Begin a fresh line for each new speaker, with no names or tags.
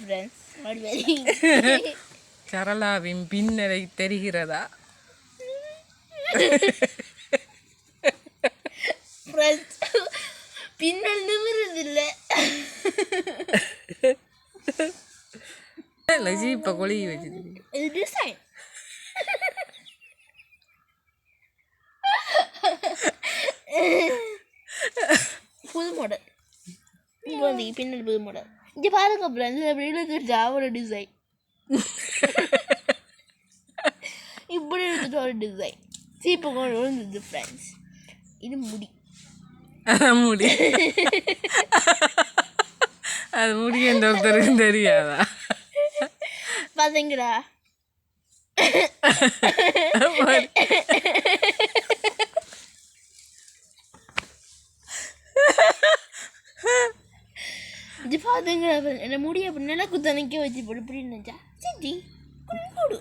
Friends
சரளாவின் பின்னரை தெரிகிறதா?
பின்னல் நிமிர்றது இல்லை
லஜி இப்போ கொழுகி வச்சுருக்கு
புது மாடல் வந்து பின்னல் புது மாடல் இங்கே பாருங்க ஃப்ரெண்ட்ஸ் அப்படி இழுத்து ஜாவோட டிசைன் இப்படி எடுத்துட்டு ஒரு டிசைன் சீப்பு கொண்டு விழுந்தது ஃப்ரெண்ட்ஸ் இது முடி.
முடி. அது முடி எந்த ஒருத்தருக்கும் தெரியாதா?
பாத்தீங்களா? இது என்ன முடிய அப்படி நில வச்சு போடு இப்படி நினச்சா சிட்டி கொடு